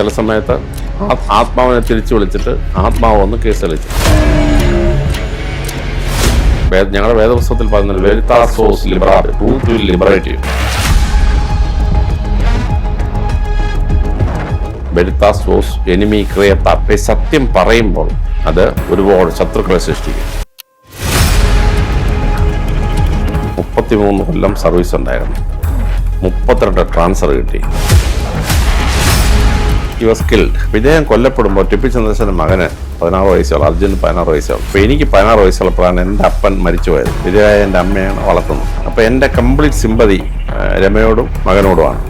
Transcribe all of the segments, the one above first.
ചില സമയത്ത് ആത്മാവിനെ തിരിച്ചു വിളിച്ചിട്ട് ആത്മാവ് വന്ന് കേസ് ഞങ്ങളുടെ വേദപുസ്തകത്തിൽ പറയുന്നത് എനിമി സത്യം പറയുമ്പോൾ അത് ഒരുപാട് ശത്രുക്കളെ സൃഷ്ടിക്കും. മുപ്പത്തിമൂന്ന് കൊല്ലം സർവീസ് ഉണ്ടായിരുന്നു. മുപ്പത്തിരണ്ട് ട്രാൻസ്ഫർ കിട്ടി. ഈ വാസ് കിൽഡ് വിജയൻ കൊല്ലപ്പെടുമ്പോൾ ടിപ്പു ചന്ദ്രശേഖരൻ മകന് പതിനാറ് വയസ്സുള്ള അർജുന് പതിനാറ് വയസ്സുള്ള. അപ്പോൾ എനിക്ക് പതിനാറ് വയസ്സുള്ളപ്പോഴാണ് എന്റെ അപ്പൻ മരിച്ചു പോയത് വിജയ എന്റെ അമ്മയാണ് വളർത്തുന്നത്. അപ്പോൾ എന്റെ കംപ്ലീറ്റ് സിമ്പതി രമയോടും മകനോടുമാണ്.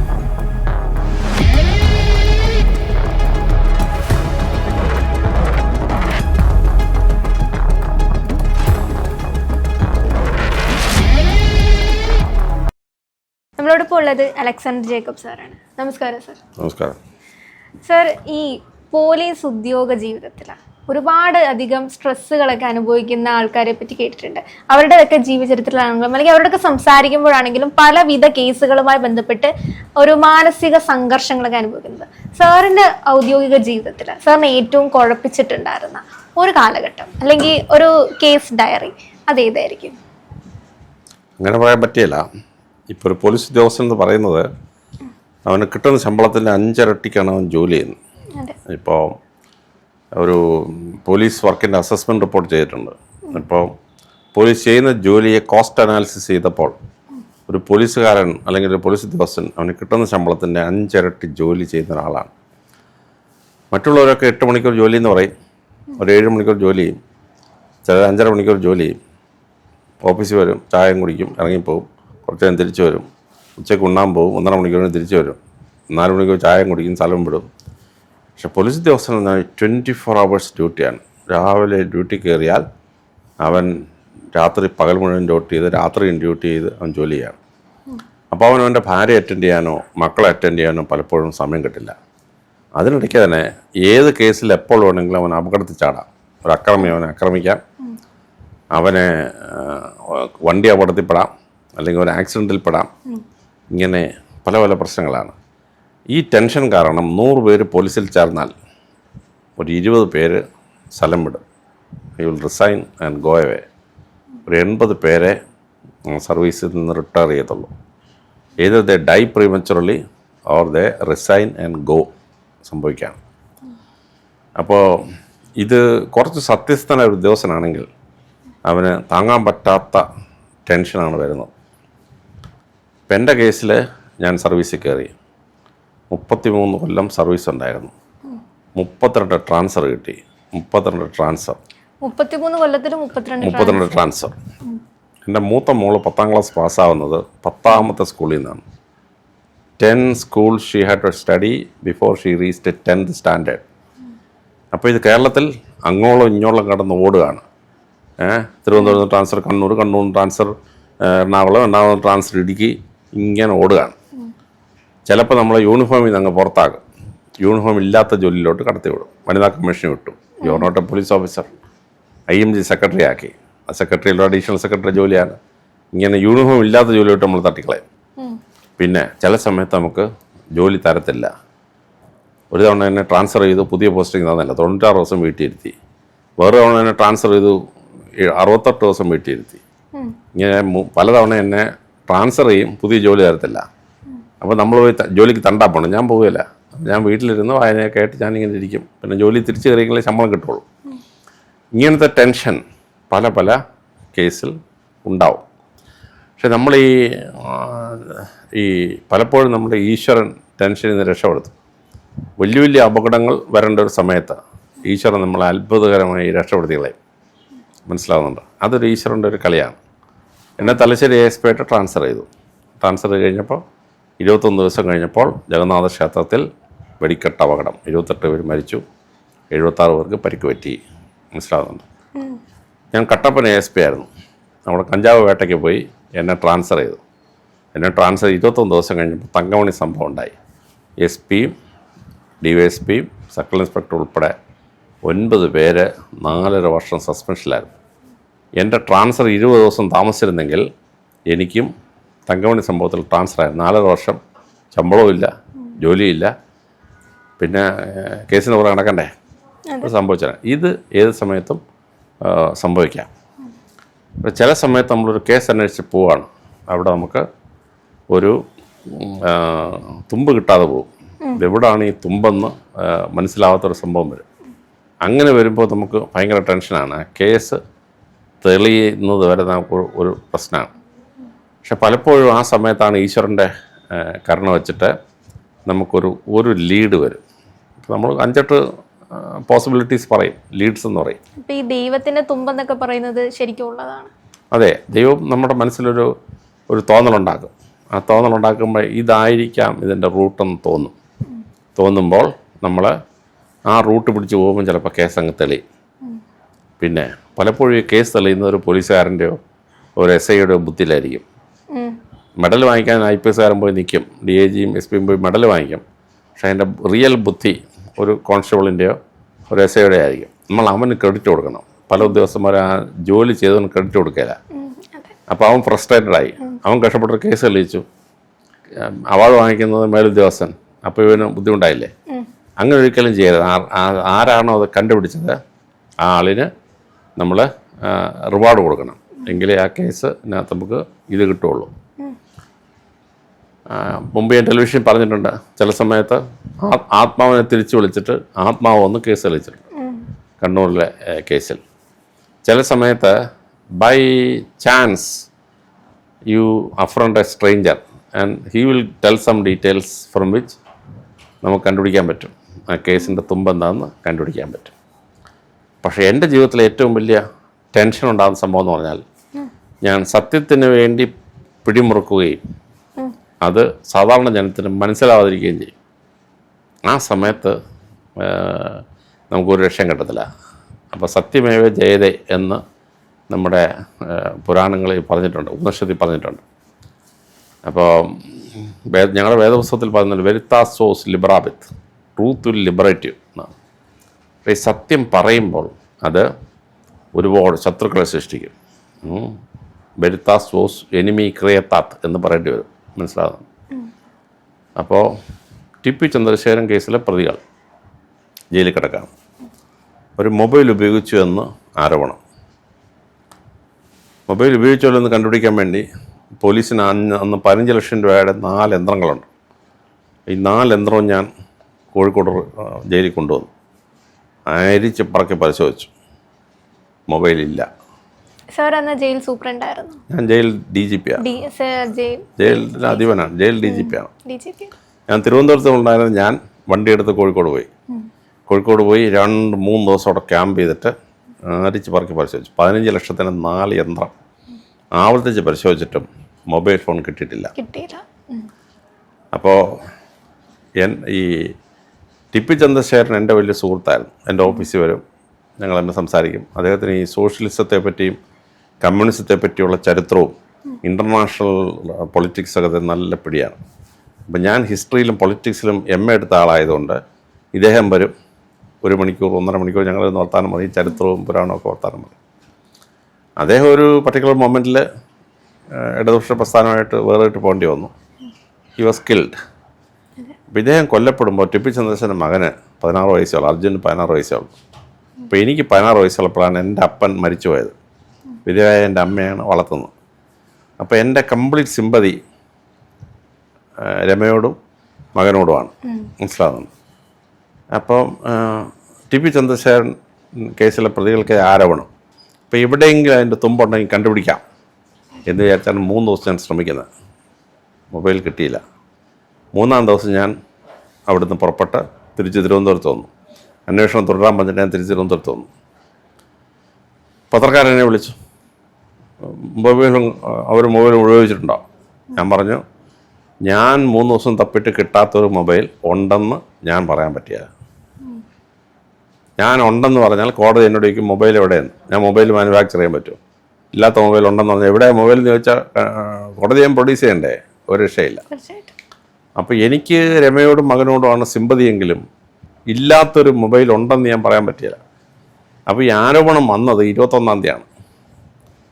നമ്മളോടൊപ്പം ഉള്ളത് അലക്സാണ്ടർ ജേക്കബ് സാറാണ്. നമസ്കാരം സർ. നമസ്കാരം. സർ ഈ പോലീസ് ഉദ്യോഗ ജീവിതത്തിൽ ഒരുപാട് അധികം സ്ട്രെസ്സുകളൊക്കെ അനുഭവിക്കുന്ന ആൾക്കാരെ പറ്റി കേട്ടിട്ടുണ്ട്. അവരുടെയൊക്കെ ജീവചരിത്രത്തിലാണെങ്കിലും അല്ലെങ്കിൽ അവരോടൊക്കെ സംസാരിക്കുമ്പോഴാണെങ്കിലും പലവിധ കേസുകളുമായി ബന്ധപ്പെട്ട് ഒരു മാനസിക സംഘർഷങ്ങളൊക്കെ അനുഭവിക്കുന്നത്. സാറിന്റെ ഔദ്യോഗിക ജീവിതത്തിൽ സാറിന് ഏറ്റവും കുഴപ്പിച്ചിട്ടുണ്ടായിരുന്ന ഒരു കാലഘട്ടം അല്ലെങ്കിൽ ഒരു കേസ് ഡയറി അതേതായിരിക്കും? അങ്ങനെ പറയാൻ പറ്റിയല്ല. ഇപ്പോൾ ഒരു പോലീസ് ഉദ്യോഗസ്ഥൻ എന്ന് പറയുന്നത് അവന് കിട്ടുന്ന ശമ്പളത്തിന്റെ അഞ്ചിരട്ടിക്കാണ് അവൻ ജോലി ചെയ്യുന്നത്. ഇപ്പോൾ ഒരു പോലീസ് വർക്കിന്റെ അസസ്മെന്റ് റിപ്പോർട്ട് ചെയ്തിട്ടുണ്ട്. ഇപ്പോൾ പോലീസ് ചെയ്യുന്ന ജോലിയെ കോസ്റ്റ് അനാലിസിസ് ചെയ്തപ്പോൾ ഒരു പോലീസുകാരൻ അല്ലെങ്കിൽ ഒരു പോലീസ് ഉദ്യോഗസ്ഥൻ അവന് കിട്ടുന്ന ശമ്പളത്തിന്റെ അഞ്ചിരട്ടി ജോലി ചെയ്യുന്ന ഒരാളാണ്. മറ്റുള്ളവരൊക്കെ എട്ട് മണിക്കൂർ ജോലി എന്ന് പറയും. ഒരു ഏഴ് മണിക്കൂർ ജോലി ചെയ്യും. ചിലർ അഞ്ചര മണിക്കൂർ ജോലി ചെയ്യും. ഓഫീസിൽ വരും ചായം കുടിക്കും ഇറങ്ങിപ്പോവും കുറച്ച് നേരം തിരിച്ചു വരും. ഉച്ചയ്ക്ക് ഉണ്ണാൻ പോകും. ഒന്നര മണിക്കൂറിന് തിരിച്ചു വരും. നാല് മണിക്ക് ചായം കുടിക്കും സ്ഥലം വിടും. പക്ഷെ പോലീസ് ഉദ്യോഗസ്ഥൻ ട്വന്റി ഫോർ അവേഴ്സ് ഡ്യൂട്ടിയാണ് രാവിലെ ഡ്യൂട്ടി കയറിയാൽ അവൻ രാത്രി പകൽ മുഴുവൻ ഡ്യൂട്ടി ചെയ്ത് രാത്രിയും ഡ്യൂട്ടി ചെയ്ത് അവൻ ജോലി ചെയ്യാണ്. അപ്പോൾ അവൻ അവന്റെ ഭാര്യ അറ്റൻഡ് ചെയ്യാനോ മക്കളെ അറ്റൻഡ് ചെയ്യാനോ പലപ്പോഴും സമയം കിട്ടില്ല. അതിനിടയ്ക്ക് തന്നെ ഏത് കേസിൽ എപ്പോൾ വേണമെങ്കിലും അവൻ അപകടത്തിൽ ചാടാം. ഒരു അക്രമി അവനെ ആക്രമിക്കാം. അവനെ വണ്ടി വണ്ടി അപകടത്തിൽപ്പെടാം. അല്ലെങ്കിൽ ഒരു ആക്സിഡന്റിൽ പെടാം ഇങ്ങനെ പല പല പ്രശ്നങ്ങളാണ്. ഈ ടെൻഷൻ കാരണം നൂറ് പേര് പോലീസിൽ ചേർന്നാൽ ഒരു ഇരുപത് പേര് സ്ഥലം വിടും. I will resign and go away ഒരു എൺപത് പേരെ സർവീസിൽ നിന്ന് റിട്ടയർ ചെയ്യത്തുള്ളൂ. ഏത് they die prematurely or they resign and go സംഭവിക്കാം. അപ്പോൾ ഇത് കുറച്ച് സത്യസ്ഥനായ ഒരു ഉദ്യോഗസ്ഥനാണെങ്കിൽ അവന് താങ്ങാൻ പറ്റാത്ത ടെൻഷനാണ് വരുന്നത്. ഇപ്പം എന്റെ കേസിൽ ഞാൻ സർവീസിൽ കയറി മുപ്പത്തി മൂന്ന് കൊല്ലം സർവീസ് ഉണ്ടായിരുന്നു. മുപ്പത്തിരണ്ട് ട്രാൻസ്ഫർ കിട്ടി. മുപ്പത്തിരണ്ട് ട്രാൻസ്ഫർ. മുപ്പത്തിമൂന്ന് കൊല്ലത്തിൽ മുപ്പത്തിരണ്ട് മുപ്പത്തിരണ്ട് ട്രാൻസ്ഫർ. എന്റെ മൂത്ത മോൾ പത്താം ക്ലാസ് പാസ്സാവുന്നത് പത്താമത്തെ സ്കൂളിൽ നിന്നാണ്. Ten school she had to study before she reached tenth standard അപ്പോൾ ഇത് കേരളത്തിൽ അങ്ങോളം ഇങ്ങോളം കടന്ന് ഓടുകയാണ്. ഏഹ് Thiruvananthapuram transfer Kannur Kannur transfer Ernakulam Ernakulam transfer Idukki ഇങ്ങനെ ഓടുകയാണ്. ചിലപ്പോൾ നമ്മളെ യൂണിഫോമിൽ നിന്ന് അങ്ങ് പുറത്താക്കും. യൂണിഫോം ഇല്ലാത്ത ജോലിയിലോട്ട് കടത്തി വിടും വനിതാ കമ്മീഷൻ വിട്ടു. You not a police officer I M G secretary ആക്കി. ആ സെക്രട്ടറിയിലോ അഡീഷണൽ സെക്രട്ടറി ജോലിയാണ്. ഇങ്ങനെ യൂണിഫോം ഇല്ലാത്ത ജോലിയോട്ട് നമ്മൾ തട്ടിക്കളയും. പിന്നെ ചില സമയത്ത് നമുക്ക് ജോലി തരത്തില്ല. ഒരു തവണ എന്നെ ട്രാൻസ്ഫർ ചെയ്തു പുതിയ പോസ്റ്റിംഗ് തന്നില്ല. തൊണ്ണൂറ്റാറ് ദിവസം വീട്ടിയിരുത്തി. വേറെ തവണ എന്നെ ട്രാൻസ്ഫർ ചെയ്തു അറുപത്തെട്ട് ദിവസം വീട്ടിയിരുത്തി. ഇങ്ങനെ പലതവണ എന്നെ ട്രാൻസ്ഫർ ചെയ്യും പുതിയ ജോലി തരത്തില്ല. അപ്പോൾ നമ്മൾ പോയി ജോലിക്ക് തണ്ടാ പോകണം ഞാൻ പോവില്ല ഞാൻ വീട്ടിലിരുന്ന് വായനയൊക്കെ ആയിട്ട് ഞാനിങ്ങനെ ഇരിക്കും. പിന്നെ ജോലി തിരിച്ചു കയറിയെങ്കിലേ ശമ്പളം കിട്ടുള്ളൂ. ഇങ്ങനത്തെ ടെൻഷൻ പല പല കേസിൽ ഉണ്ടാവും. പക്ഷെ നമ്മൾ ഈ ഈ പലപ്പോഴും നമ്മുടെ ഈശ്വരൻ ടെൻഷനിൽ നിന്ന് രക്ഷപ്പെടുത്തും. വലിയ വലിയ അപകടങ്ങൾ വരേണ്ട ഒരു സമയത്ത് ഈശ്വരൻ നമ്മളെ അത്ഭുതകരമായി രക്ഷപ്പെടുത്തികളെ മനസ്സിലാവുന്നുണ്ട്? അതൊരു ഈശ്വരന്റെ ഒരു കളിയാണ്. എന്നെ തലശ്ശേരി എസ് പി ആയിട്ട് ട്രാൻസ്ഫർ ചെയ്തു. ട്രാൻസ്ഫർ കഴിഞ്ഞപ്പോൾ ഇരുപത്തൊന്ന് ദിവസം കഴിഞ്ഞപ്പോൾ ജഗന്നാഥ ക്ഷേത്രത്തിൽ വെടിക്കെട്ട് അപകടം. ഇരുപത്തെട്ട് പേര് മരിച്ചു. എഴുപത്താറ് പേർക്ക് പരിക്ക് പറ്റി. മനസ്സിലാകുന്നുണ്ട് ഞാൻ കട്ടപ്പന എസ് പി ആയിരുന്നു. നമ്മുടെ കഞ്ചാവ് വേട്ടയ്ക്ക് പോയി എന്നെ ട്രാൻസ്ഫർ ചെയ്തു. എന്നെ ട്രാൻസ്ഫർ ഇരുപത്തൊന്ന് ദിവസം കഴിഞ്ഞപ്പോൾ തങ്കമണി സംഭവം ഉണ്ടായി. എസ് പിയും ഡി വൈ എസ് പിയും സർക്കിൾ ഇൻസ്പെക്ടർ ഉൾപ്പെടെ ഒൻപത് പേര് നാലര വർഷം സസ്പെൻഷനിലായിരുന്നു എന്റെ ട്രാൻസ്ഫർ ഇരുപത് ദിവസം താമസിച്ചിരുന്നെങ്കിൽ എനിക്കും തങ്കമണി സംഭവത്തിൽ ട്രാൻസ്ഫർ ആയി നാലര വർഷം ശമ്പളവും ഇല്ല ജോലിയില്ല. പിന്നെ കേസിന് പുറകെ നടക്കണ്ടേ? സംഭവിച്ചാൽ ഇത് ഏത് സമയത്തും സംഭവിക്കാം. ചില സമയത്ത് നമ്മളൊരു കേസ് അന്വേഷിച്ച് പോവാണ്. അവിടെ നമുക്ക് ഒരു തുമ്പ് കിട്ടാതെ പോകും. എവിടാണ് ഈ തുമ്പെന്ന് മനസ്സിലാവാത്തൊരു സംഭവം വരും. അങ്ങനെ വരുമ്പോൾ നമുക്ക് ഭയങ്കര ടെൻഷനാണ്. കേസ് തെളിയുന്നത് വരെ നമുക്ക് ഒരു- പ്രശ്നമാണ്. പക്ഷെ പലപ്പോഴും ആ സമയത്താണ് ഈശ്വരന്റെ കരുണ വെച്ചിട്ട് നമുക്കൊരു ഒരു ലീഡ് വരും. നമ്മൾ അഞ്ചെട്ട് പോസിബിലിറ്റീസ് പറയും. ലീഡ്സ് എന്ന് പറയും. അപ്പം ഈ ദൈവത്തിന്റെ തുമ്പെന്നൊക്കെ പറയുന്നത് ശരിക്കും ഉള്ളതാണ്. അതെ ദൈവം നമ്മുടെ മനസ്സിലൊരു ഒരു തോന്നലുണ്ടാക്കും. ആ തോന്നലുണ്ടാക്കുമ്പോൾ ഇതായിരിക്കാം ഇതിന്റെ റൂട്ടെന്ന് തോന്നും. തോന്നുമ്പോൾ നമ്മൾ ആ റൂട്ട് പിടിച്ച് പോകുമ്പോൾ ചിലപ്പോൾ കേസങ്ങ് തെളിയും. പിന്നെ പലപ്പോഴും ഈ കേസ് തെളിയുന്ന ഒരു പോലീസുകാരന്റെയോ ഒരു എസ് ഐയുടെയോ ബുദ്ധിയിലായിരിക്കും. മെഡൽ വാങ്ങിക്കാൻ ഐ പി എസ്കാരൻ പോയി നിൽക്കും ഡി എ ജിയും എസ് പിയും പോയി മെഡൽ വാങ്ങിക്കും. പക്ഷേ അതിന്റെ റിയൽ ബുദ്ധി ഒരു കോൺസ്റ്റബിളിന്റെയോ ഒരു എസ് ഐയുടെ ആയിരിക്കും. നമ്മൾ അവന് ക്രെഡിറ്റ് കൊടുക്കണം. പല ഉദ്യോഗസ്ഥന്മാർ ആ ജോലി ചെയ്തവന് ക്രെഡിറ്റ് കൊടുക്കില്ല അപ്പോൾ അവൻ ഫ്രസ്ട്രേറ്റഡായി അവൻ കഷ്ടപ്പെട്ടൊരു കേസ് തെളിയിച്ചു. അവാർഡ് വാങ്ങിക്കുന്നത് മേലുദ്യോഗസ്ഥൻ. അപ്പോൾ ഇവന് ബുദ്ധിമുട്ടായില്ലേ. അങ്ങനെ ഒരിക്കലും ചെയ്യരുത്. ആരാണോ അത് കണ്ടുപിടിച്ചത്? ആ ആളിന് നമ്മൾ റിവാർഡ് കൊടുക്കണം. എങ്കിലേ ആ കേസിനകത്ത് നമുക്ക് ഇത് കിട്ടുള്ളൂ. മുമ്പ് ഞാൻ ടെലിവിഷൻ പറഞ്ഞിട്ടുണ്ട്. ചില സമയത്ത് ആത്മാവിനെ തിരിച്ചു വിളിച്ചിട്ട് ആത്മാവ് ഒന്ന് കേസ് കളിച്ചിട്ടുണ്ട് കണ്ണൂരിലെ കേസിൽ ചില സമയത്ത് by chance you affront a stranger and he will tell some details from which നമുക്ക് കണ്ടുപിടിക്കാൻ പറ്റും. ആ കേസിന്റെ തുമ്പ് എന്താണെന്ന് കണ്ടുപിടിക്കാൻ പറ്റും. പക്ഷേ എന്റെ ജീവിതത്തിലെ ഏറ്റവും വലിയ ടെൻഷൻ ഉണ്ടാകുന്ന സംഭവം എന്ന് പറഞ്ഞാൽ ഞാൻ സത്യത്തിന് വേണ്ടി പിടിമുറുക്കുകയും അത് സാധാരണ ജനത്തിന് മനസ്സിലാവാതിരിക്കുകയും ചെയ്യും. ആ സമയത്ത് നമുക്കൊരു രക്ഷയും കിട്ടത്തില്ല. അപ്പോൾ സത്യമേവ ജയതേ എന്ന് നമ്മുടെ പുരാണങ്ങളിൽ പറഞ്ഞിട്ടുണ്ട് ഉപനിഷത്തിൽ പറഞ്ഞിട്ടുണ്ട്. അപ്പോൾ ഞങ്ങളുടെ വേദപുസ്തകത്തിൽ പറയുന്നത് വെരിത്താസോസ് ലിബറാബിത്ത് ട്രൂത്ത് വിൽ ലിബറേറ്റീവ് എന്നാണ് ഈ സത്യം പറയുമ്പോൾ അത് ഒരുപാട് ശത്രുക്കളെ സൃഷ്ടിക്കും. വെരിത്താസ് വോസ് എനിമി ക്രിയത്താത്ത് എന്ന് പറയേണ്ടി വരും. മനസ്സിലാകുന്നു അപ്പോൾ ടി പി ചന്ദ്രശേഖരൻ കേസിലെ പ്രതികൾ ജയിലിൽ കിടക്കാം. ഒരു മൊബൈൽ ഉപയോഗിച്ചു എന്ന് ആരോപണം. മൊബൈൽ ഉപയോഗിച്ചല്ലോ എന്ന് കണ്ടുപിടിക്കാൻ വേണ്ടി പോലീസിന് അന്ന് പതിനഞ്ച് ലക്ഷം രൂപയുടെ നാല് യന്ത്രങ്ങളുണ്ട്. ഈ നാല് യന്ത്രവും ഞാൻ കോഴിക്കോട് ജയിലിൽ കൊണ്ടുവന്നു. അരിച്ച് പറക്കി പരിശോധിച്ചു. മൊബൈലില്ല. സാർ അന്ന് ജയിൽ സൂപ്രണ്ടായിരുന്നു. ഞാൻ ജയിൽ ഡി ജി പി ആണ് ജയിലിന്റെ അധിപനാണ് ജയിൽ ഡി ജി പി ആണ് ഞാൻ തിരുവനന്തപുരത്ത് ഉണ്ടായിരുന്ന ഞാൻ വണ്ടി എടുത്ത് കോഴിക്കോട് പോയി. കോഴിക്കോട് പോയി രണ്ട് മൂന്ന് ദിവസം അവിടെ ക്യാമ്പ് ചെയ്തിട്ട് അരിച്ച് പറക്കി പരിശോധിച്ചു. പതിനഞ്ച് ലക്ഷത്തിന് നാല് യന്ത്രം. ആവർത്തിച്ച് പരിശോധിച്ചിട്ടും മൊബൈൽ ഫോൺ കിട്ടിയിട്ടില്ല. കിട്ടിയില്ല. അപ്പോൾ എൻ ഈ ടിപ്പി ചന്ദ്രശേഖരൻ എന്റെ വലിയ സുഹൃത്തായിരുന്നു. എന്റെ ഓഫീസിൽ വരും. ഞങ്ങൾ എന്നെ സംസാരിക്കും. അദ്ദേഹത്തിന് ഈ സോഷ്യലിസത്തെ പറ്റിയും കമ്മ്യൂണിസത്തെ പറ്റിയുള്ള ചരിത്രവും ഇന്റർനാഷണൽ പൊളിറ്റിക്സ് ഒക്കെ നല്ല പിടിയാണ്. അപ്പം ഞാൻ ഹിസ്റ്ററിയിലും പൊളിറ്റിക്സിലും എം എ എടുത്ത ആളായതുകൊണ്ട് ഇദ്ദേഹം വരും. ഒരു മണിക്കൂർ ഒന്നര മണിക്കൂർ ഞങ്ങൾ വർത്താനം പറയും ചരിത്രവും പുരാണവും ഒക്കെ വർത്താനം അദ്ദേഹം ഒരു പർട്ടിക്കുലർ മൊമെന്റിൽ ഇടതുപക്ഷ പ്രസ്ഥാനമായിട്ട് വേറിട്ട് പോകേണ്ടി വന്നു. ഹി വാസ് കിൽഡ് അപ്പോൾ ഇദ്ദേഹം കൊല്ലപ്പെടുമ്പോൾ ടിപ്പി ചന്ദ്രശേഖരന്റെ മകന് പതിനാറ് വയസ്സുള്ളൂ അർജുന് പതിനാറ് വയസ്സുള്ളൂ. അപ്പോൾ എനിക്ക് പതിനാറ് വയസ്സുള്ളപ്പോഴാണ് എന്റെ അപ്പൻ മരിച്ചു പോയത് വിധവയായ എന്റെ അമ്മയാണ് വളർത്തുന്നത്. അപ്പോൾ എന്റെ കംപ്ലീറ്റ് സിമ്പതി രമയോടും മകനോടുമാണ്. മനസ്സിലാകുന്നത് അപ്പം ടി പി ചന്ദ്രശേഖരൻ കേസിലെ പ്രതികൾക്ക് ആരോപണം. അപ്പോൾ എവിടെയെങ്കിലും അതിന്റെ തുമ്പുണ്ടെങ്കിൽ കണ്ടുപിടിക്കാം എന്ന് വിചാരിച്ചാണ് മൂന്ന് ദിവസം ഞാൻ ശ്രമിക്കുന്നത്. മൊബൈൽ കിട്ടിയില്ല. മൂന്നാം ദിവസം ഞാൻ അവിടുന്ന് പുറപ്പെട്ട് തിരിച്ച് തിരുവനന്തപുരത്ത് വന്നു. അന്വേഷണം തുടരാൻ പറഞ്ഞിട്ട് ഞാൻ തിരിച്ച് തിരുവനന്തപുരത്ത് വന്നു. പത്രക്കാരനെ വിളിച്ചു. മൊബൈലും അവർ മൊബൈലും ഉപയോഗിച്ചിട്ടുണ്ടോ ഞാൻ പറഞ്ഞു ഞാൻ മൂന്ന് ദിവസം തപ്പിട്ട് കിട്ടാത്തൊരു മൊബൈൽ ഉണ്ടെന്ന് ഞാൻ പറയാൻ പറ്റിയത്. ഞാൻ ഉണ്ടെന്ന് പറഞ്ഞാൽ കോടതി എന്നോട് ചോദിക്കും മൊബൈൽ എവിടെയെന്ന്? ഞാൻ മൊബൈൽ മാനുഫാക്ചർ ചെയ്യാൻ പറ്റുമോ? ഇല്ലാത്ത മൊബൈൽ ഉണ്ടെന്ന് പറഞ്ഞാൽ എവിടെ മൊബൈൽ എന്ന് ചോദിച്ചാൽ കോടതി ഞാൻ പ്രൊഡ്യൂസ് ചെയ്യണ്ടേ? ഒരു രക്ഷയില്ല. അപ്പോൾ എനിക്ക് രമയോടും മകനോടുമാണ് സിമ്പതിയെങ്കിലും ഇല്ലാത്തൊരു മൊബൈൽ ഉണ്ടെന്ന് ഞാൻ പറയാൻ പറ്റില്ല. അപ്പോൾ ഈ ആരോപണം വന്നത് ഇരുപത്തൊന്നാം തീയതിയാണ്.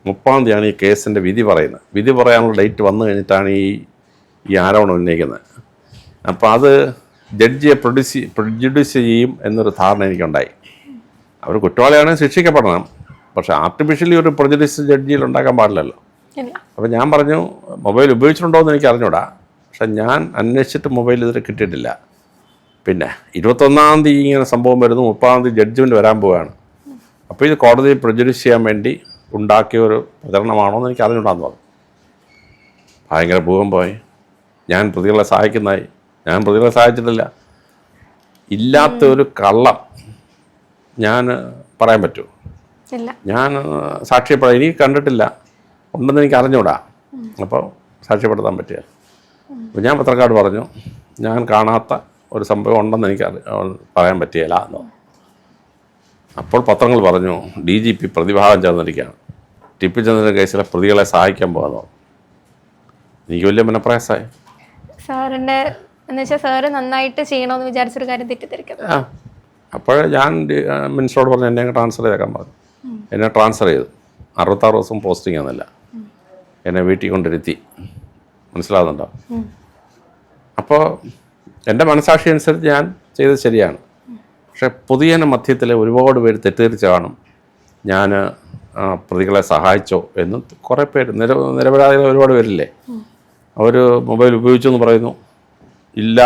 മുപ്പാം തീയതിയാണ് ഈ കേസിന്റെ വിധി പറയുന്നത്. വിധി പറയാനുള്ള ഡേറ്റ് വന്നു കഴിഞ്ഞിട്ടാണ് ഈ ഈ ആരോപണം ഉന്നയിക്കുന്നത്. അപ്പോൾ അത് ജഡ്ജിയെ പ്രൊഡ്യൂസ് പ്രൊഡ്യൂസ് ചെയ്യും എന്നൊരു ധാരണ എനിക്കുണ്ടായി. അവർ കുറ്റവാളിയാണെങ്കിൽ ശിക്ഷിക്കപ്പെടണം. പക്ഷെ ആർട്ടിഫിഷ്യലി ഒരു പ്രൊജഡീസ് ജഡ്ജിയിൽ ഉണ്ടാക്കാൻ പാടില്ലല്ലോ. അപ്പോൾ ഞാൻ പറഞ്ഞു മൊബൈൽ ഉപയോഗിച്ചിട്ടുണ്ടോ എന്ന് എനിക്ക് അറിഞ്ഞൂടാ. പക്ഷെ ഞാൻ അന്വേഷിച്ചിട്ട് മൊബൈൽ ഇതുവരെ കിട്ടിയിട്ടില്ല. പിന്നെ ഇരുപത്തൊന്നാം തീയതി ഇങ്ങനെ സംഭവം വരുന്നു മുപ്പതാം തീയതി ജഡ്ജ്മെന്റ് വരാൻ പോവുകയാണ്. അപ്പോൾ ഇത് കോടതിയെ പ്രൊജ്യൂസ് ചെയ്യാൻ വേണ്ടി ഉണ്ടാക്കിയ ഒരു പ്രചരണമാണോ എന്ന് എനിക്ക് അറിഞ്ഞുണ്ടാന്ന് പറഞ്ഞു. ഭയങ്കര ഭൂകമ്പമായി ഞാൻ പ്രതികളെ സഹായിക്കുന്നതായി. ഞാൻ പ്രതികളെ സഹായിച്ചിട്ടില്ല. ഇല്ലാത്ത ഒരു കള്ളം ഞാൻ പറയാൻ പറ്റുമോ ഞാൻ സാക്ഷ്യപ്പെടാം എനിക്ക് കണ്ടിട്ടില്ല. ഉണ്ടെന്ന് എനിക്ക് അറിഞ്ഞൂടാ അപ്പോൾ സാക്ഷ്യപ്പെടുത്താൻ പറ്റിയ അപ്പോൾ ഞാൻ പത്രക്കാട് പറഞ്ഞു ഞാൻ കാണാത്ത ഒരു സംഭവം ഉണ്ടെന്ന് എനിക്ക് പറയാൻ പറ്റിയല്ല എന്ന്. അപ്പോൾ പത്രങ്ങൾ പറഞ്ഞു ഡി ജി പി പ്രതിഭാഗം ചേർന്നിരിക്കുകയാണ്. ടിപ്പു ചന്ദ്രൻ കേസിലെ പ്രതികളെ സഹായിക്കാൻ പോകുന്നു. എനിക്ക് വലിയ മനപ്രയാസമായി. സാറിന്റെ എന്ന് വെച്ചാൽ സാറ് നന്നായിട്ട് ചെയ്യണമെന്ന് വിചാരിച്ചൊരു കാര്യം തെറ്റിദ്ധരിക്കും ആ അപ്പോൾ ഞാൻ മിനിസ്റ്ററോട് പറഞ്ഞു എന്നെ ട്രാൻസ്ഫർ ചെയ്തേക്കാൻ പറഞ്ഞു. എന്നെ ട്രാൻസ്ഫർ ചെയ്തു. അറുപത്താറ് ദിവസം പോസ്റ്റിംഗ് ഒന്നുമില്ല എന്നെ വീട്ടിൽ കൊണ്ടിരുത്തി. മനസ്സിലാകുന്നുണ്ടോ അപ്പോൾ എന്റെ മനസാക്ഷി അനുസരിച്ച് ഞാൻ ചെയ്തത് ശരിയാണ്. പക്ഷെ പൊതുജന മധ്യത്തിലെ ഒരുപാട് പേര് തെറ്റിദ്ധരിച്ച് കാണും. ഞാൻ പ്രതികളെ സഹായിച്ചോ എന്ന് കുറേ പേര്. നിര നിരപരാധികൾ ഒരുപാട് പേരില്ലേ? അവർ മൊബൈൽ ഉപയോഗിച്ചു എന്ന് പറയുന്നു. ഇല്ല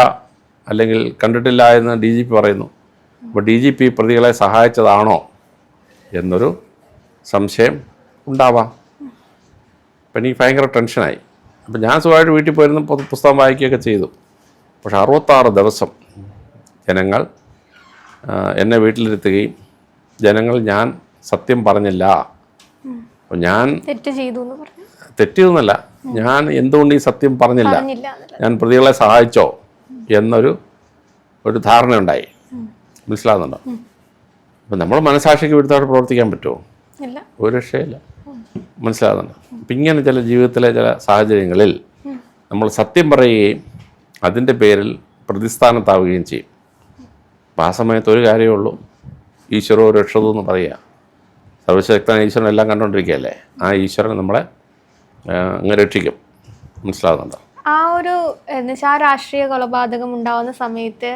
അല്ലെങ്കിൽ കണ്ടിട്ടില്ല എന്ന് ഡി ജി പി പറയുന്നു. അപ്പോൾ ഡി ജി പി പ്രതികളെ സഹായിച്ചതാണോ എന്നൊരു സംശയം ഉണ്ടാവാം. അപ്പം എനിക്ക് ഭയങ്കര ടെൻഷനായി. അപ്പം ഞാൻ സുഖമായിട്ട് വീട്ടിൽ പോയിരുന്ന പുസ്തകം വായിക്കുകയൊക്കെ ചെയ്തു. പക്ഷെ അറുപത്താറ് ദിവസം ജനങ്ങൾ എന്നെ വീട്ടിലിരുത്തുകയും ജനങ്ങൾ ഞാൻ സത്യം പറഞ്ഞില്ല. അപ്പോൾ ഞാൻ തെറ്റ് ചെയ്തു തെറ്റിയതെന്നല്ല ഞാൻ എന്തുകൊണ്ട് ഈ സത്യം പറഞ്ഞില്ല? ഞാൻ പ്രതികളെ സഹായിച്ചോ? എന്നൊരു ഒരു ധാരണയുണ്ടായി മനസ്സിലാകുന്നുണ്ടോ അപ്പം നമ്മൾ മനസാക്ഷിക്ക് വിടുത്തോടെ പ്രവർത്തിക്കാൻ പറ്റുമോ? ഒരു രക്ഷയില്ല. മനസ്സിലാകുന്നുണ്ട് അപ്പം ഇങ്ങനെ ചില ജീവിതത്തിലെ ചില സാഹചര്യങ്ങളിൽ നമ്മൾ സത്യം പറയുകയും അതിന്റെ പേരിൽ പ്രതിസ്ഥാനത്താവുകയും ചെയ്യും. അപ്പം ആ സമയത്ത് ഒരു കാര്യമേ ഉള്ളൂ. ഈശ്വരോ രക്ഷതു എന്ന് പറയുക. സർവശക്തൻ ഈശ്വരൻ എല്ലാം കണ്ടുകൊണ്ടിരിക്കുകയല്ലേ? ആ ഈശ്വരൻ നമ്മളെ അങ്ങ് രക്ഷിക്കും. മനസ്സിലാകുന്നുണ്ടോ ആ ഒരു എന്നുവെച്ചാൽ ആ രാഷ്ട്രീയ കൊലപാതകം ഉണ്ടാവുന്ന സമയത്ത്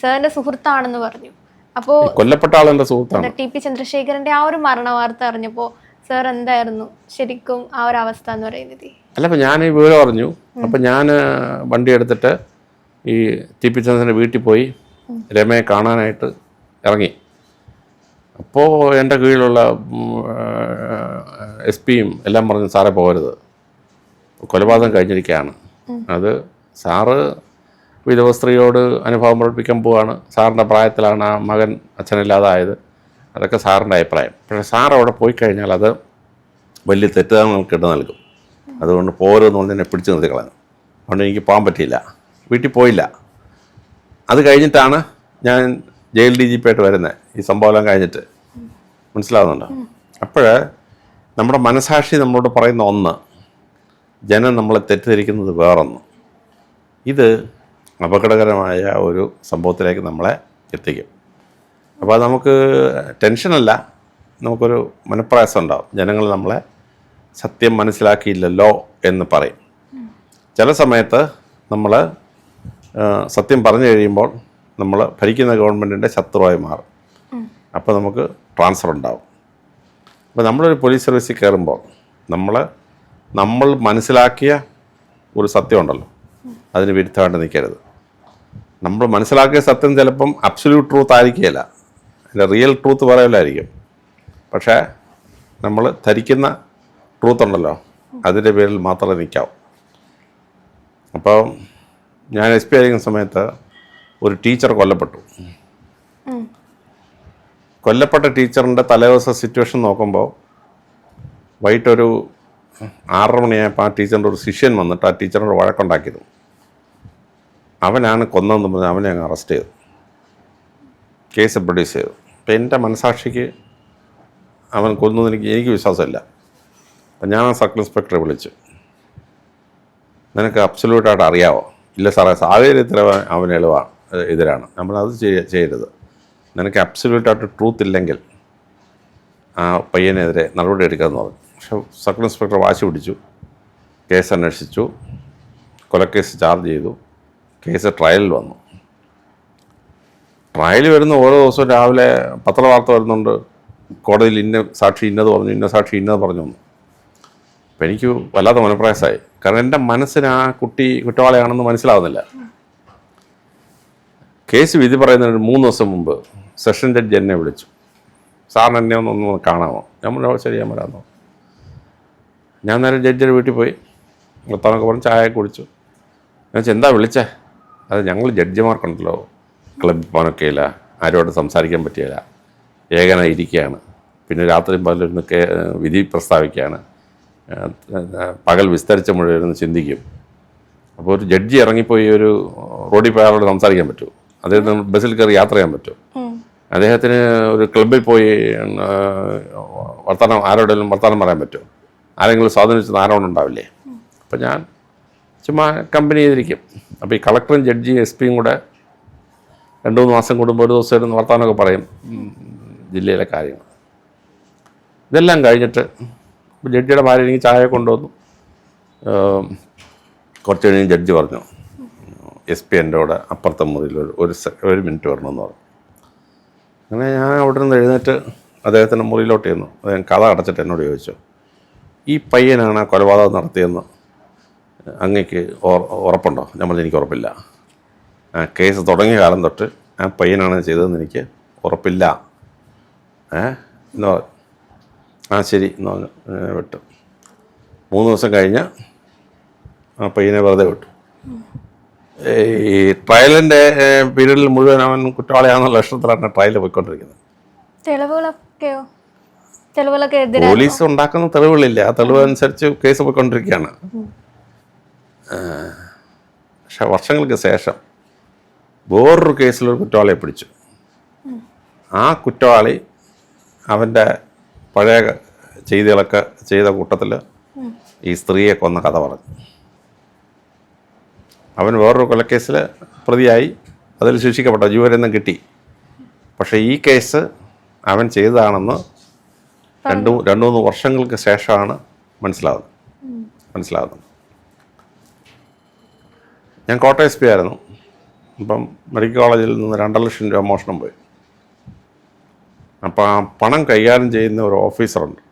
സാറിന്റെ സുഹൃത്താണെന്ന് പറഞ്ഞു. അപ്പോ കൊല്ലപ്പെട്ട ആളെന്റെ സുഹൃത്താണ്? ടി പി ചന്ദ്രശേഖരന്റെ ആ ഒരു മരണ വാർത്ത അറിഞ്ഞപ്പോ സാർ എന്തായിരുന്നു ശരിക്കും ആ ഒരു അവസ്ഥ എന്ന് പറയുന്നത്? അല്ല അപ്പം ഞാൻ ഈ വിവരം അറിഞ്ഞു. അപ്പം ഞാൻ വണ്ടി എടുത്തിട്ട് ഈ ടി പി ചന്ദ്രന്റെ വീട്ടിൽ പോയി രമയെ കാണാനായിട്ട് ഇറങ്ങി. അപ്പോൾ എന്റെ കീഴിലുള്ള എസ് പിയും എല്ലാം പറഞ്ഞു സാറേ പോകരുത്. കൊലപാതകം കഴിഞ്ഞിരിക്കുകയാണ്. അത് സാറ് വിധവ സ്ത്രീയോട് അനുഭവം പ്രകടിപ്പിക്കാൻ പോവാണ്. സാറിന്റെ പ്രായത്തിലാണ് ആ മകൻ അച്ഛനില്ലാതായത്. അതൊക്കെ സാറിന്റെ അഭിപ്രായം. പക്ഷേ സാർ അവിടെ പോയി കഴിഞ്ഞാൽ അത് വലിയ തെറ്റിദ്ധാരണകൾക്ക് ഇട നൽകും. അതുകൊണ്ട് പോരെന്ന് പറഞ്ഞ് എന്നെ പിടിച്ചു നിർത്തി കളഞ്ഞു. അതുകൊണ്ട് എനിക്ക് പോകാൻ പറ്റിയില്ല. വീട്ടിൽ പോയില്ല. അത് കഴിഞ്ഞിട്ടാണ് ഞാൻ ജയിൽ ഡി ജി പി ആയിട്ട് വരുന്നത്. ഈ സംഭവമെല്ലാം കഴിഞ്ഞിട്ട്. മനസ്സിലാവുന്നുണ്ടോ? അപ്പോൾ നമ്മുടെ മനസാക്ഷി നമ്മളോട് പറയുന്ന ഒന്ന് ജനം നമ്മളെ തെറ്റിദ്ധരിക്കുന്നത് വേറൊന്ന്. ഇത് അപകടകരമായ ഒരു സംഭവത്തിലേക്ക് നമ്മളെ എത്തിക്കും. അപ്പോൾ അത് നമുക്ക് ടെൻഷനല്ല നമുക്കൊരു മനപ്രയാസം ഉണ്ടാവും. ജനങ്ങൾ നമ്മളെ സത്യം മനസ്സിലാക്കിയില്ലല്ലോ എന്ന് പറയും. ചില സമയത്ത് നമ്മൾ സത്യം പറഞ്ഞു കഴിയുമ്പോൾ നമ്മൾ ഭരിക്കുന്ന ഗവൺമെന്റിന്റെ ശത്രുവായി മാറും. അപ്പോൾ നമുക്ക് ട്രാൻസ്ഫർ ഉണ്ടാവും. അപ്പോൾ നമ്മളൊരു പോലീസ് സർവീസിൽ കയറുമ്പോൾ നമ്മൾ നമ്മൾ മനസ്സിലാക്കിയ ഒരു സത്യമുണ്ടല്ലോ അതിന് വിരുദ്ധമായിട്ട് നിൽക്കരുത്. നമ്മൾ മനസ്സിലാക്കിയ സത്യം ചിലപ്പം അബ്സല്യൂട്ട് ട്രൂത്ത് ആയിരിക്കുകയില്ല. അതിന്റെ റിയൽ ട്രൂത്ത് പറയലായിരിക്കും. പക്ഷേ നമ്മൾ ധരിക്കുന്ന ട്രൂത്ത് ഉണ്ടല്ലോ അതിന്റെ പേരിൽ മാത്രമേ നിൽക്കാവൂ. അപ്പോൾ ഞാൻ എസ് പി ആയിരിക്കുന്ന സമയത്ത് ഒരു ടീച്ചർ കൊല്ലപ്പെട്ടു. കൊല്ലപ്പെട്ട ടീച്ചറിന്റെ തലേദിവസം സിറ്റുവേഷൻ നോക്കുമ്പോൾ വൈകിട്ടൊരു ആറര മണിയായപ്പോൾ ആ ടീച്ചറിന്റെ ഒരു ശിഷ്യൻ വന്നിട്ട് ആ ടീച്ചറിനോട് വഴക്കുണ്ടാക്കിയിരുന്നു. അവനാണ് കൊന്നതെന്ന് പറഞ്ഞ് അവനെ അങ്ങ് അറസ്റ്റ് ചെയ്തു. കേസ് പ്രൊഡ്യൂസ് ചെയ്തു. അപ്പം എന്റെ മനസാക്ഷിക്ക് അവൻ കൊന്നു എനിക്ക് എനിക്ക് വിശ്വാസമില്ല. അപ്പം ഞാൻ ആ സർക്കിൾ ഇൻസ്പെക്ടറെ വിളിച്ചു. നിനക്ക് അബ്സല്യൂട്ടായിട്ട് അറിയാവോ? ഇല്ല സാറേ സാഹചര്യത്തിൽ അവൻ അവൻ എളുവാണ് എതിരാണ്. നമ്മളത് ചെയ്യ ചെയ്യരുത്. നിനക്ക് അബ്സല്യൂട്ടായിട്ട് ട്രൂത്ത് ഇല്ലെങ്കിൽ ആ പയ്യനെതിരെ നടപടി എടുക്കാമെന്ന് പറഞ്ഞു. പക്ഷെ സർക്കിൾ ഇൻസ്പെക്ടർ വാശി പിടിച്ചു. കേസ് അന്വേഷിച്ചു. കൊലക്കേസ് ചാർജ് ചെയ്തു. കേസ് ട്രയലിൽ വന്നു. ട്രയൽ വരുന്ന ഓരോ ദിവസവും രാവിലെ പത്രവാർത്ത വരുന്നുണ്ട്. കോടതിയിൽ ഇന്ന സാക്ഷി ഇന്നത് പറഞ്ഞു ഇന്ന സാക്ഷി ഇന്നത് പറഞ്ഞു അപ്പം എനിക്ക് വല്ലാത്ത മനപ്രയാസമായി കാരണം എന്റെ മനസ്സിന് ആ കുട്ടി കുറ്റവാളിയാണെന്ന് മനസ്സിലാവുന്നില്ല. കേസ് വിധി പറയുന്നതിന് മൂന്ന് ദിവസം മുമ്പ് സെഷൻ ജഡ്ജി എന്നെ വിളിച്ചു. സാറിന് എന്നെ ഒന്ന് കാണാമോ? ഞാൻ പറഞ്ഞു "ഓ, ശരി ഞാൻ വരാമെന്നോ ഞാൻ നേരെ ജഡ്ജിയുടെ വീട്ടിൽ പോയി. ഭർത്താവൊക്കെ പറഞ്ഞ് ചായ കുടിച്ചു. ഞാൻ എന്താ വിളിച്ചേ? അത് ഞങ്ങൾ ജഡ്ജിമാർക്കുണ്ടല്ലോ. ക്ലബ്ബിൽ പോകാനൊക്കെയില്ല ആരോട് സംസാരിക്കാൻ പറ്റിയില്ല. ഏകന ഇരിക്കുകയാണ്. പിന്നെ രാത്രി പകലൊക്കെ വിധി പ്രസ്താവിക്കുകയാണ്. പകൽ വിസ്തരിച്ച മുഴുവൻ ചിന്തിക്കും. അപ്പോൾ ഒരു ജഡ്ജി ഇറങ്ങിപ്പോയി ഒരു റോഡിൽ പോയി ആളോട് സംസാരിക്കാൻ പറ്റുമോ അദ്ദേഹത്തിന് ബസ്സിൽ കയറി യാത്ര ചെയ്യാൻ പറ്റുമോ അദ്ദേഹത്തിന് ഒരു ക്ലബ്ബിൽ പോയി വർത്തമാനം ആരോടെങ്കിലും വർത്തമാനം പറയാൻ പറ്റുമോ ആരെങ്കിലും സ്വാധീനിച്ചത് ആരോടും ഉണ്ടാവില്ലേ? അപ്പം ഞാൻ ചുമ്മാ കമ്പനി ചെയ്തിരിക്കും. അപ്പോൾ ഈ കളക്ടറും ജഡ്ജിയും എസ് പിയും കൂടെ രണ്ട് മൂന്ന് മാസം കൂടുമ്പോൾ ഒരു ദിവസം ഇരുന്ന് വർത്തമാനമൊക്കെ പറയും. ജില്ലയിലെ കാര്യങ്ങൾ. ഇതെല്ലാം കഴിഞ്ഞിട്ട് ജഡ്ജിയുടെ ഭാര്യ എനിക്ക് ചായ കൊണ്ടുവന്നു. കുറച്ച് കഴിഞ്ഞ് ജഡ്ജി പറഞ്ഞു എസ് പി എന്റെ കൂടെ അപ്പുറത്തെ മുറിയിൽ ഒരു ഒരു ഒരു മിനിറ്റ് വരണമെന്ന് പറഞ്ഞു. അങ്ങനെ ഞാൻ അവിടെ നിന്ന് എഴുന്നേറ്റ് അദ്ദേഹത്തിന്റെ മുറിയിലോട്ട് ചെന്നു. അദ്ദേഹം കഥ അടച്ചിട്ട് എന്നോട് ചോദിച്ചു ഈ പയ്യനാണ് ആ കൊലപാതകം നടത്തിയെന്ന് അങ്ങക്ക് ഉറപ്പുണ്ടോ? നമ്മൾ എനിക്ക് ഉറപ്പില്ല. കേസ് തുടങ്ങിയ കാലം തൊട്ട് ആ പയ്യനാണ് ചെയ്തതെന്ന് എനിക്ക് ഉറപ്പില്ല. ഏ? എന്ന് പറഞ്ഞു ആ ശരി എന്ന് പറഞ്ഞു വിട്ടു. മൂന്ന് ദിവസം കഴിഞ്ഞ് ആ പയ്യനെ വെറുതെ വിട്ടു. ഈ ട്രയലിന്റെ പീരീഡിൽ മുഴുവൻ അവൻ കുറ്റവാളിയാണെന്നുള്ള ലക്ഷണത്തിലാണ് ട്രയൽ പോയിക്കൊണ്ടിരിക്കുന്നത്. തെളിവുകളൊക്കെയോ? തെളിവുകളൊക്കെ പോലീസ് ഉണ്ടാക്കുന്ന തെളിവുകളില്ല. ആ തെളിവ് അനുസരിച്ച് കേസ് പോയിക്കൊണ്ടിരിക്കുകയാണ്. പക്ഷെ വർഷങ്ങൾക്ക് ശേഷം വേറൊരു കേസിലൊരു കുറ്റവാളിയെ പിടിച്ചു. ആ കുറ്റവാളി അവന്റെ പഴയ ചെയ്തികളൊക്കെ ചെയ്ത കൂട്ടത്തിൽ ഈ സ്ത്രീയെ കൊന്ന കഥ പറഞ്ഞു. അവൻ വേറൊരു കൊലക്കേസിൽ പ്രതിയായി. അതിൽ ശിക്ഷിക്കപ്പെട്ട ജീവരെന്നും കിട്ടി. പക്ഷേ ഈ കേസ് അവൻ ചെയ്തതാണെന്ന് രണ്ട് രണ്ടു മൂന്ന് വർഷങ്ങൾക്ക് ശേഷമാണ് മനസ്സിലാവുന്നത്. മനസ്സിലാകുന്നത് ഞാൻ കോട്ടയം എസ് പി ആയിരുന്നു. അപ്പം മെഡിക്കൽ കോളേജിൽ നിന്ന് രണ്ടര ലക്ഷം രൂപ മോഷണം പോയി. അപ്പോൾ ആ പണം കൈകാര്യം ചെയ്യുന്ന ഒരു ഓഫീസറുണ്ട്.